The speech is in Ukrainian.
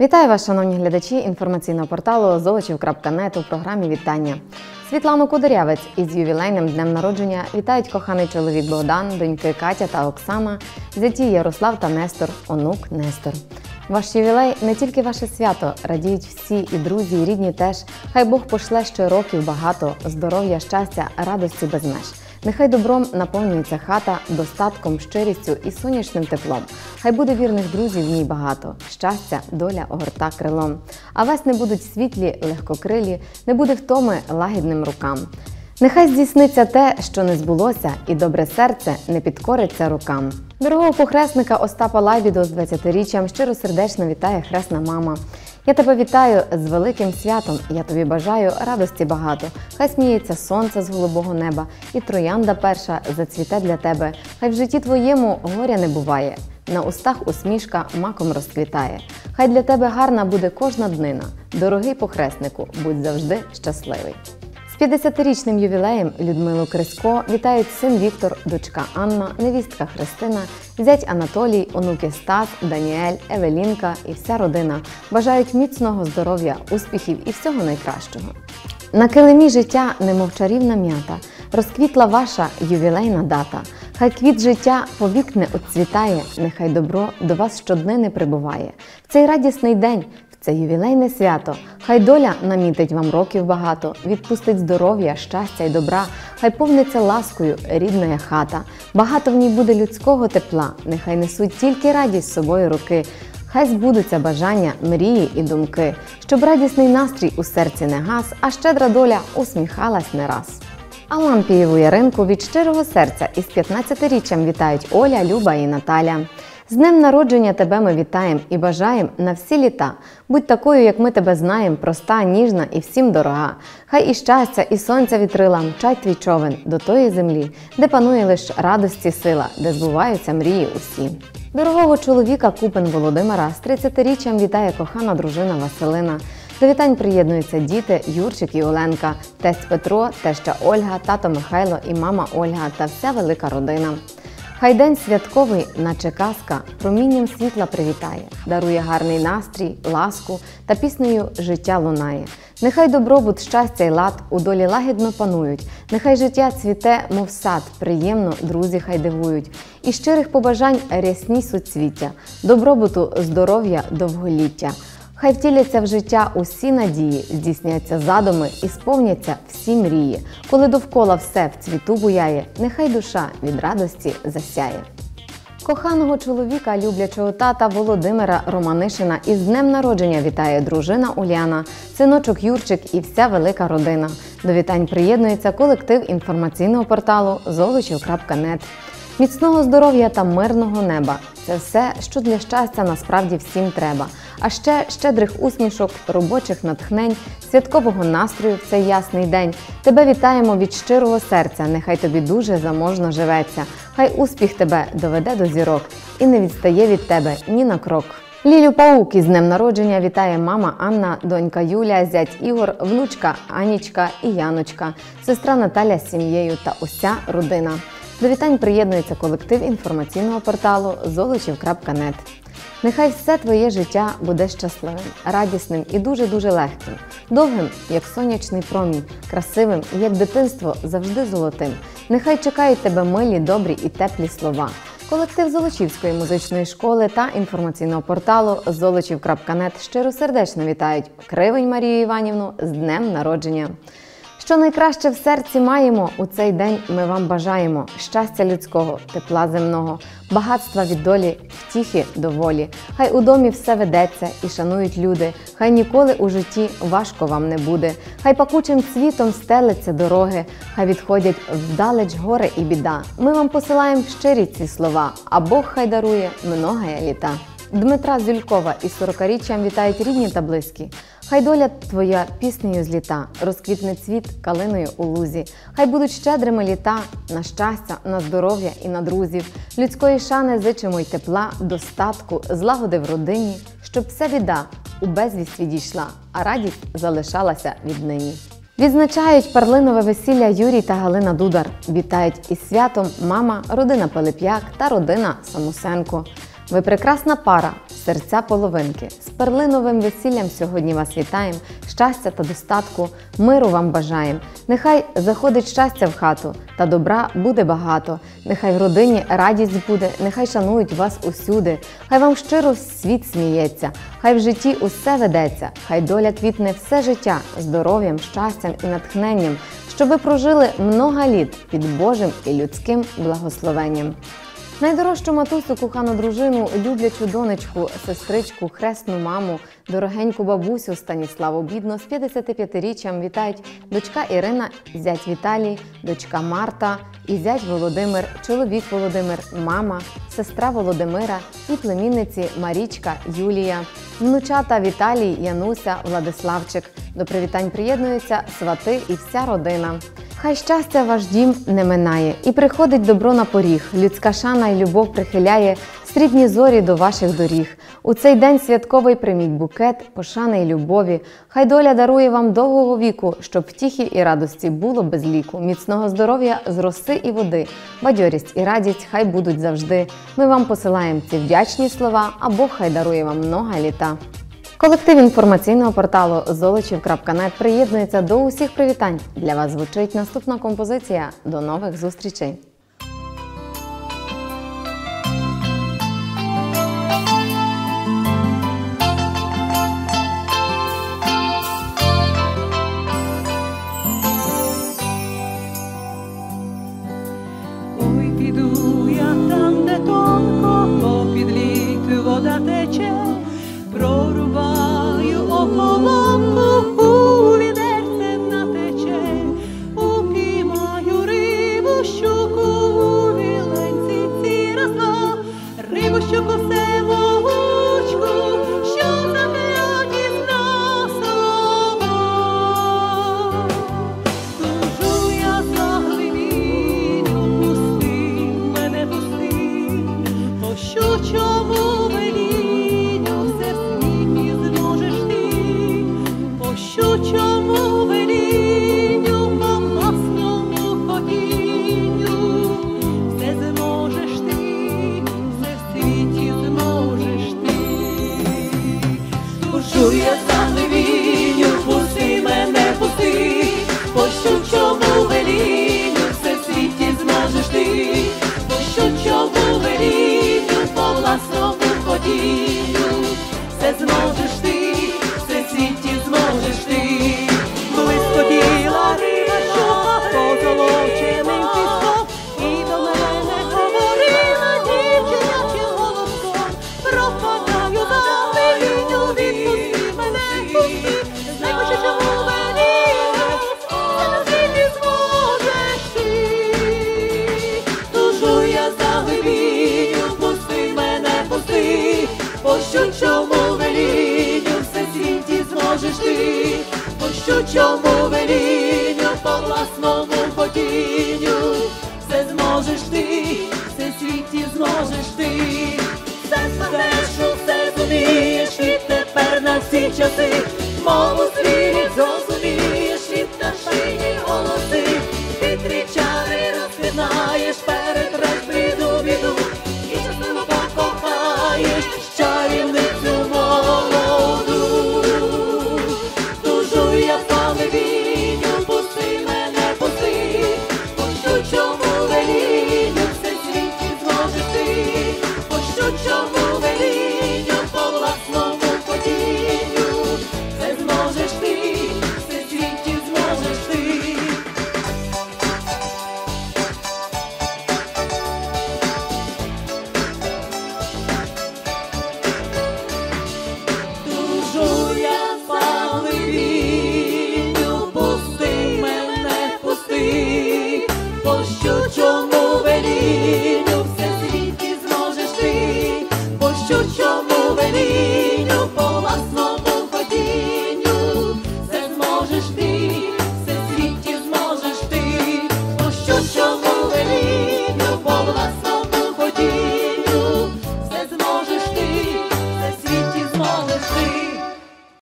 Вітаю вас, шановні глядачі інформаційного порталу Золочів.нет у програмі Вітання. Світлану Кудрявець із ювілейним днем народження вітають коханий чоловік Богдан, доньки Катя та Оксана, зяті Ярослав та Нестор, онук Нестор. Ваш ювілей не тільки ваше свято, радіють всі і друзі, і рідні теж. Хай Бог пошле ще років багато, здоров'я, щастя, радості без меж. Нехай добром наповнюється хата достатком, щирістю і сонячним теплом. Хай буде вірних друзів в ній багато. Щастя, доля огорта крилом. А вас не будуть світлі, легкокрилі, не буде втоми лагідним рукам. Нехай здійсниться те, що не збулося, і добре серце не підкориться рукам. Дорогого похресника Остапа Лайбіду з 20-річчям щиросердечно вітає хресна мама. Я тебе вітаю з великим святом. Я тобі бажаю радості багато. Хай сміється сонце з голубого неба, і троянда перша зацвіте для тебе. Хай в житті твоєму горя не буває. На устах усмішка маком розквітає. Хай для тебе гарна буде кожна днина. Дорогий похреснику, будь завжди щасливий. З 50-річним ювілеєм Людмилу Крисько вітають син Віктор, дочка Анна, невістка Христина, зять Анатолій, онуки Стас, Даніель, Евелінка і вся родина. Бажають міцного здоров'я, успіхів і всього найкращого. На килимі життя, немов чарівна м'ята, розквітла ваша ювілейна дата. Хай квіт життя повік не оцвітає, нехай добро до вас щоднини прибуває. В цей радісний день це ювілейне свято. Хай доля намітить вам років багато, відпустить здоров'я, щастя й добра, хай повниться ласкою рідна хата. Багато в ній буде людського тепла, нехай несуть тільки радість з собою руки. Хай збудуться бажання, мрії і думки, щоб радісний настрій у серці не гас, а щедра доля усміхалась не раз. А лампієву яринку від щирого серця із 15-річчям вітають Оля, Люба і Наталя. З днем народження тебе ми вітаємо і бажаємо на всі літа. Будь такою, як ми тебе знаємо, проста, ніжна і всім дорога. Хай і щастя, і сонця вітрила мчать твій човен до тої землі, де панує лиш радості сила, де збуваються мрії усі. Дорогого чоловіка Купин Володимира з 30-річчям вітає кохана дружина Василина. До вітань приєднуються діти Юрчик і Оленка, тесть Петро, теща Ольга, тато Михайло і мама Ольга та вся велика родина. Хай день святковий, наче казка, промінням світла привітає, дарує гарний настрій, ласку та піснею життя лунає. Нехай добробут, щастя й лад у долі лагідно панують, нехай життя цвіте, мов сад, приємно друзі хай дивують. І щирих побажань рясні суцвіття, добробуту, здоров'я, довголіття. Хай втіляться в життя усі надії, здійсняться задуми і сповняться всі мрії. Коли довкола все в цвіту буяє, нехай душа від радості засяє. Коханого чоловіка, люблячого тата Володимира Романишина із днем народження вітає дружина Уляна, синочок Юрчик і вся велика родина. До вітань приєднується колектив інформаційного порталу золочів.нет. Міцного здоров'я та мирного неба це все, що для щастя насправді всім треба. А ще щедрих усмішок, робочих натхнень, святкового настрою в цей ясний день. Тебе вітаємо від щирого серця. Нехай тобі дуже заможно живеться. Хай успіх тебе доведе до зірок і не відстає від тебе ні на крок. Лілю Паук із днем народження вітає мама Анна, донька Юля, зять Ігор, внучка Анічка і Яночка, сестра Наталя з сім'єю та уся родина. До вітань приєднується колектив інформаційного порталу золочів.нет. Нехай все твоє життя буде щасливим, радісним і дуже-дуже легким, довгим, як сонячний промінь, красивим, як дитинство, завжди золотим. Нехай чекають тебе милі, добрі і теплі слова. Колектив Золочівської музичної школи та інформаційного порталу золочів.нет щиросердечно вітають Кривень Марію Іванівну з днем народження. Що найкраще в серці маємо у цей день ми вам бажаємо щастя людського, тепла земного, багатства від долі, втіхи доволі. Хай у домі все ведеться і шанують люди. Хай ніколи у житті важко вам не буде. Хай пакучим цвітом стелиться дороги, хай відходять вдалеч горе і біда. Ми вам посилаємо щирі ці слова, а Бог хай дарує многая літа. Дмитра Зюлькова із 40-річчям вітають рідні та близькі. Хай доля твоя піснею зліта, розквітне цвіт калиною у лузі. Хай будуть щедрими літа на щастя, на здоров'я і на друзів. Людської шани зичимо й тепла, достатку, злагоди в родині, щоб вся біда у безвість відійшла, а радість залишалася віднині. Відзначають перлинове весілля Юрій та Галина Дудар. Вітають із святом мама, родина Пилип'як та родина Самусенко. Ви прекрасна пара, серця половинки. З перлиновим весіллям сьогодні вас вітаємо, щастя та достатку, миру вам бажаємо. Нехай заходить щастя в хату, та добра буде багато. Нехай в родині радість буде, нехай шанують вас усюди. Хай вам щиро світ сміється, хай в житті усе ведеться, хай доля квітне все життя здоров'ям, щастям і натхненням, щоб ви прожили много літ під Божим і людським благословенням. Найдорожчу матусю, кохану дружину, люблячу донечку, сестричку, хресну маму, дорогеньку бабусю Станіславу Бідно з 55-річчям вітають дочка Ірина, зять Віталій, дочка Марта і зять Володимир, чоловік Володимир, мама, сестра Володимира і племінниці Марічка Юлія, внучата Віталій, Януся, Владиславчик. До привітань приєднуються свати і вся родина. Хай щастя ваш дім не минає, і приходить добро на поріг. Людська шана й любов прихиляє срібні зорі до ваших доріг. У цей день святковий прийміть букет, пошани й любові. Хай доля дарує вам довгого віку, щоб втіхи і радості було без ліку, міцного здоров'я з роси і води, бадьорість і радість хай будуть завжди. Ми вам посилаємо ці вдячні слова, а Бог хай дарує вам много літа. Колектив інформаційного порталу Золочів.нет приєднується до усіх привітань. Для вас звучить наступна композиція. До нових зустрічей! Ой, піду я там, де тонко, попід лід вода тече, прорубаю ополонку,